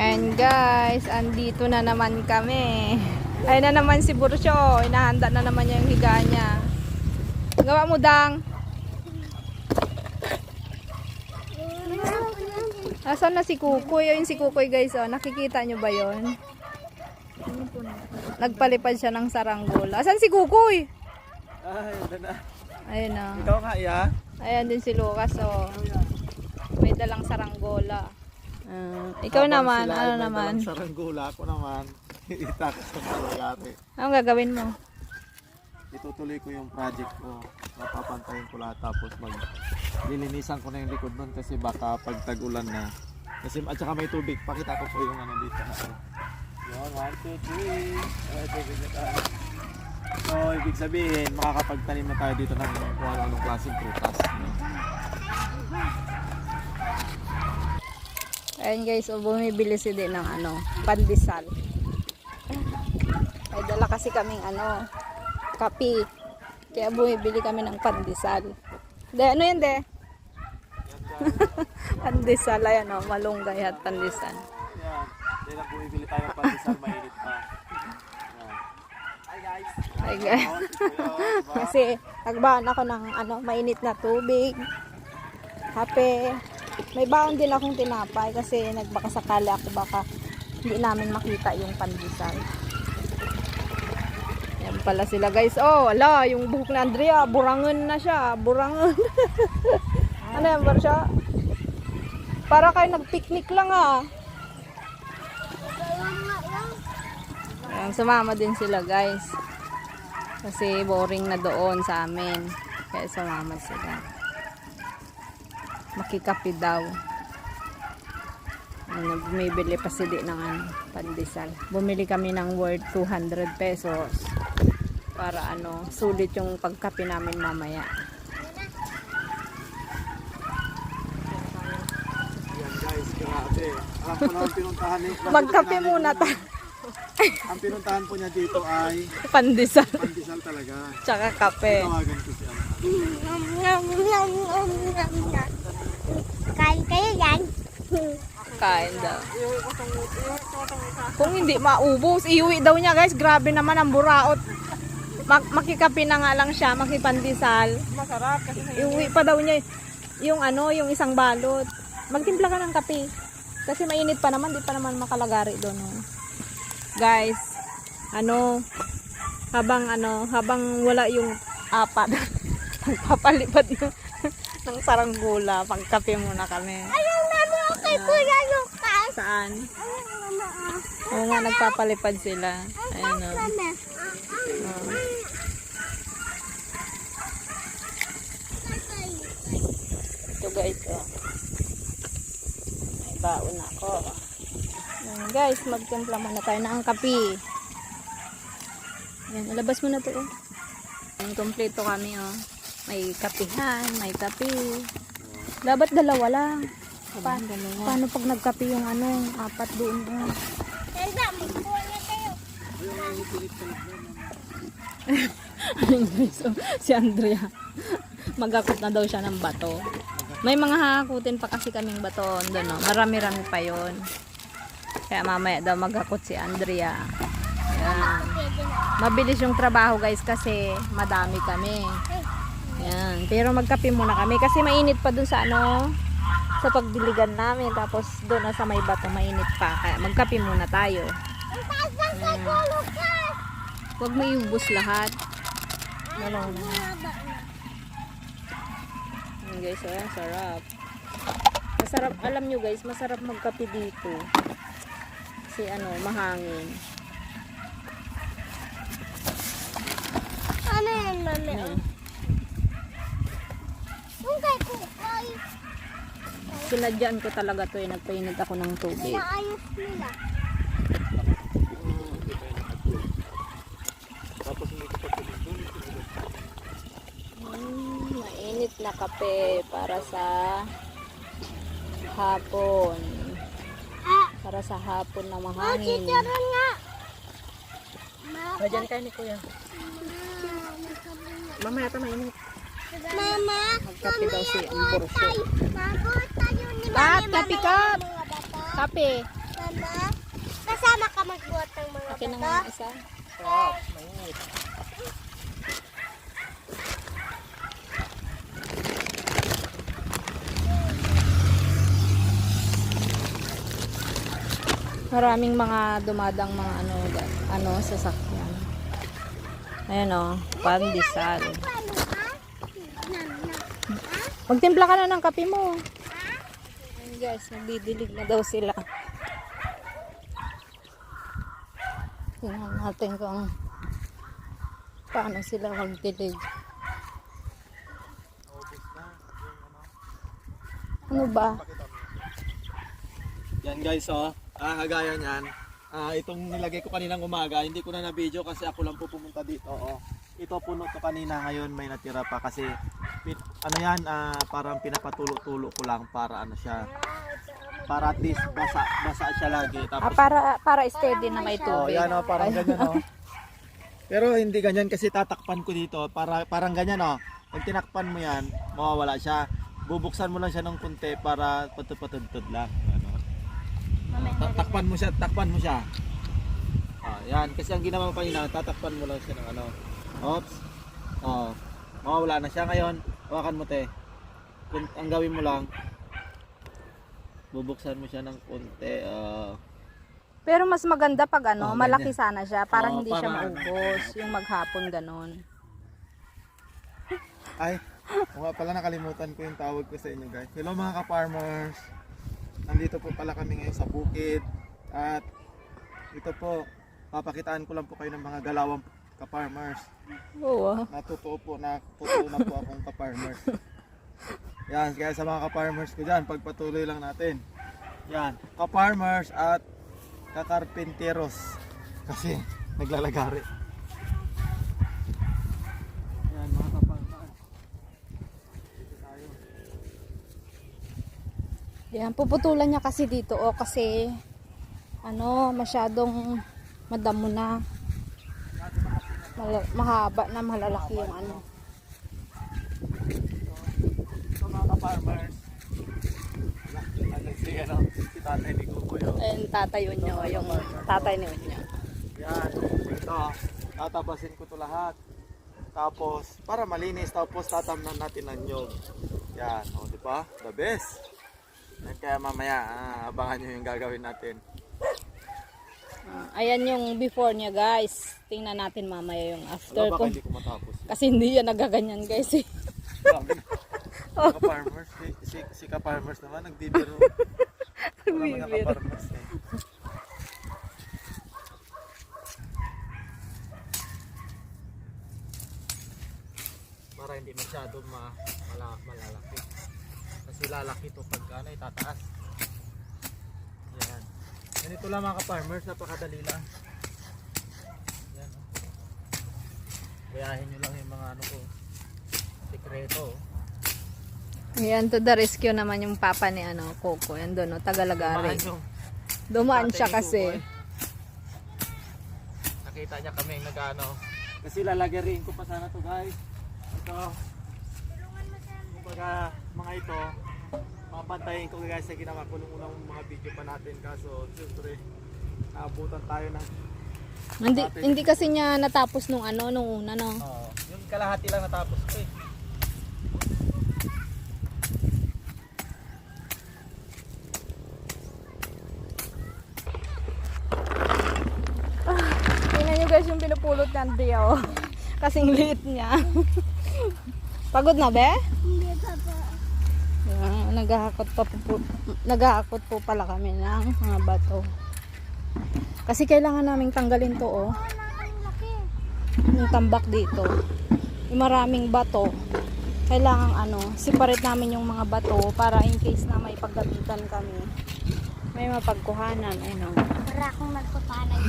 And guys, andito na naman kami. Ayun na naman si Bursyo. Inahanda na naman niya yung higa niya. Gawa mo, Dang. Asan na si Kukoy? Ayun si Kukoy guys, oh. Nakikita nyo ba yon? Nagpalipad siya ng saranggola. Asan si Kukoy? Ay, ito na. Ayun na. Ikaw nga, iya? Ayan din si Lucas, oh. May dalang saranggola. Ah, ikaw Habang naman, sila ano naman? Saranggula ako naman. Itakas sa kalagari. Anong gagawin mo? Itutuloy ko yung project ko. Mapapantayin ko lahat tapos mag lilinisan ko na yung likod nun kasi baka pag tag-ulan na. Kasi at saka may tubig. Pakita ko po yung ano dito. Yun, 1, 2, 3. Ay, tubig na tayo. So, ibig sabihin, makakapagtanim na tayo dito ng kung anong klaseng prutas. No? Ayan guys, oh, bumibili si din ng ano, pandesal. Ay dala kasi kaming ano, kapi. Kaya bumibili kami ng pandesal. De, ano yan de? pandesal, ayan o, malunggay at pandesal. Yan. Hindi na bumibili tayo ng pandesal, mainit pa. Hi guys! Ay guys. Kasi nagbaan ako ng ano, mainit na tubig. Kape. May baon din akong tinapay kasi nagbaka sakali ako baka hindi namin makita yung pandesal. Yan pala sila guys. Oh, ala, yung buhok ni Andrea, burangon na siya. Burangon. ano yan, Barsha? Para kayo nag-picnic lang ah. Ayan, sumama din sila guys. Kasi boring na doon sa amin. Kaya sumama sila. Makikapi daw. Ano, bumibili pa sila ng ano, pandesal. Bumili kami ng worth 200 pesos. Para ano, sulit yung pagkapi namin mamaya. Yan guys, grabe. Alam ko na ang pinuntahan ni Magkape muna ta. Ang pinuntahan po niya dito ay pandesal. pandesal talaga. Tsaka kape. Tawagan ko siya. Kain kayo yan. Kain daw. Kung hindi maubos, iuwi daw niya guys. Grabe naman ang buraot. Mak makikapi na nga lang siya, makipandesal. Masarap kasi Iuwi pa daw niya yung ano, yung isang balot. Magtimpla ka ng kape. Kasi mainit pa naman, di pa naman makalagari doon. Oh. Guys, ano, habang ano, habang wala yung apat, nagpapalipad ng, ng saranggula, pagkape muna kami. Ayun mama ako kay Kuya Lucas. Saan? Ah. Oo nga, nagpapalipad sila. Ayun o. Oh. Ito guys, oh. May baon ako. Ayan, guys, magtimpla muna tayo ng kape. Ayan, ilabas mo na to, oh. Ayan, kompleto kami, oh. May kapihan, may kape. Dapat dalawa lang. Pa paano pag nagkape yung ano, apat doon, oh. Tanda, na tayo. Si Andrea. Magakot na daw siya ng bato. May mga hakutin pa kasi kaming bato doon, no? Marami-rami pa yon. Kaya mamaya daw magakot si Andrea. Yan. Mabilis yung trabaho guys kasi madami kami. Yan. Pero magkape muna kami kasi mainit pa dun sa ano sa pagdiligan namin tapos doon na sa may bato mainit pa kaya magkape muna tayo. Huwag mo iubos lahat. Dalawa na. Mahaba na. Ayan guys, ayan, sarap. Masarap, alam nyo guys, masarap magkape dito. Kasi ano, mahangin. Ano yan mami? Ayan. Yung kay Kukay. Sinadyan ko talaga to eh, nagpainit ako ng tubig. Naayos nila. Tapos hindi ko pa tuloy Mm, mainit na kape para sa hapon. Para sa hapon na oh, mahangin. nga. Ma- Diyan kayo ni kuya. Mamaya ito mainit. Mama, Magkape daw si Kat, Mami kape bata. Kape. Mama, kasama ka magbuhat ng mga Okay na nga isa. Stop, mainit. Maraming mga dumadang mga ano, ano sasakyan. Ayan o, pandesal. Paano ka? Na, na. Magtimpla ka na ng kape mo. Ayan guys, nagdidilig na daw sila. Tingnan natin kung paano sila magdilig. Ano ba? Yan guys, oh. Ah, kagaya niyan. Ah, itong nilagay ko kaninang umaga, hindi ko na na-video kasi ako lang po pumunta dito. Oh. Ito puno to kanina, ngayon may natira pa kasi pin- ano yan, ah, parang pinapatulo-tulo ko lang para ano siya. Para at least basa, basa siya lagi. Ah, Tapos, para para steady na may oh, tubig. yan oh, parang ganyan oh. Pero hindi ganyan kasi tatakpan ko dito. Para, parang ganyan oh. Pag tinakpan mo yan, mawawala siya. Bubuksan mo lang siya ng kunti para patutod-patutod lang. Ano. Ta- takpan mo siya, takpan mo siya. Ah, yan. Kasi ang ginawa ko kanina, tatakpan mo lang siya ng ano. Oops. Oh. Mawawala na siya ngayon. Hawakan mo te. Kung ang gawin mo lang, bubuksan mo siya ng konti. ah. Pero mas maganda pag ano, Oh, malaki ganyan. sana siya para Oh, hindi siya para- maubos. Yung maghapon ganon. ay, nga pala nakalimutan ko yung tawag ko sa inyo guys. Hello mga ka-farmers. Nandito po pala kami ngayon sa bukid. At ito po, papakitaan ko lang po kayo ng mga galawang ka-farmers. Oo. Natutuo po na totoo na po akong ka-farmers. Yan, kaya sa mga ka-farmers ko dyan, pagpatuloy lang natin. Yan, ka-farmers at kakarpinteros. Kasi naglalagari. Yan, mga ka-farmers. Yan, puputulan niya kasi dito o kasi ano, masyadong madamo na. Mal- mahaba na malalaki yung ano. So mga ka-farmers, ano si, ano, si tatay ni Kukoy. oh. Ayun, tatay yun niyo, yung tatay ni niya. Yan, ito, tatabasin ko to lahat. Tapos, para malinis, tapos tatamnan natin ng nyog. Yan, o, di ba? The best. Kaya mamaya, ah, abangan nyo yung gagawin natin. Ayan yung before niya guys. Tingnan natin mamaya yung after Wala ko. hindi ko matapos. Kasi hindi yan nagaganyan guys eh. Ka-farmers, si, si, si ka-farmers naman, nagbibiro. Wala mga Nagbibiro. ka-farmers eh. Para hindi masyado ma, mala, malalaki. Kasi lalaki to pag ano, itataas. Yan. Ganito lang mga ka-farmers, napakadali lang. Yan. Oh. Gayahin nyo lang yung mga ano ko. Sikreto. oh. Ayan, to the rescue naman yung papa ni ano, Coco. Yan doon, no, Tagalagari. Dumaan siya kasi. Kukoy. Nakita niya kami nag-ano. Kasi lalagarin ko pa sana to guys. Ito. Kumbaga mga ito, mapantayin ko guys sa ginawa ko nung unang mga video pa natin. Kaso siyempre, naabutan tayo ng Hindi, hindi kasi niya natapos nung ano, nung una, no. Oo. yung kalahati lang natapos ko eh. Tingnan nyo guys yung pinupulot Andrea, oh. Kasing liit niya. Pagod na, be? Hindi pa po. Yan, naghahakot pa po, naghahakot po pala kami ng mga bato. Kasi kailangan naming tanggalin to, oh. Yung tambak dito. Yung maraming bato. Kailangan ano, separate namin yung mga bato para in case na may paggamitan kami. May mapagkuhanan, ayun, oh. Para akong nagpapanay.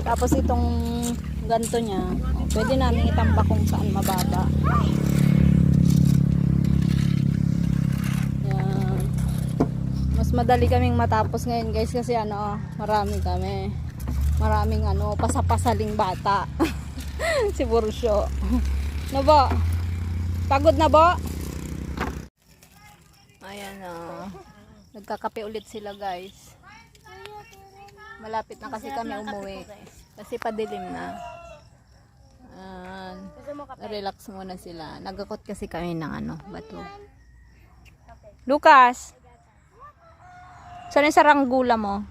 Tapos itong ganto niya, pwede namin itambak kung saan mababa. Yan. Mas madali kaming matapos ngayon guys kasi ano, marami kami. Maraming ano, pasapasaling bata. si Bursyo. No ba? Pagod na ba? Ayan oh. Nagkakape ulit sila guys. Malapit na kasi kami umuwi. Kasi padilim na. Kape? relax muna sila. Nagakot kasi kami ng ano, bato. Lucas! Saan yung saranggula mo?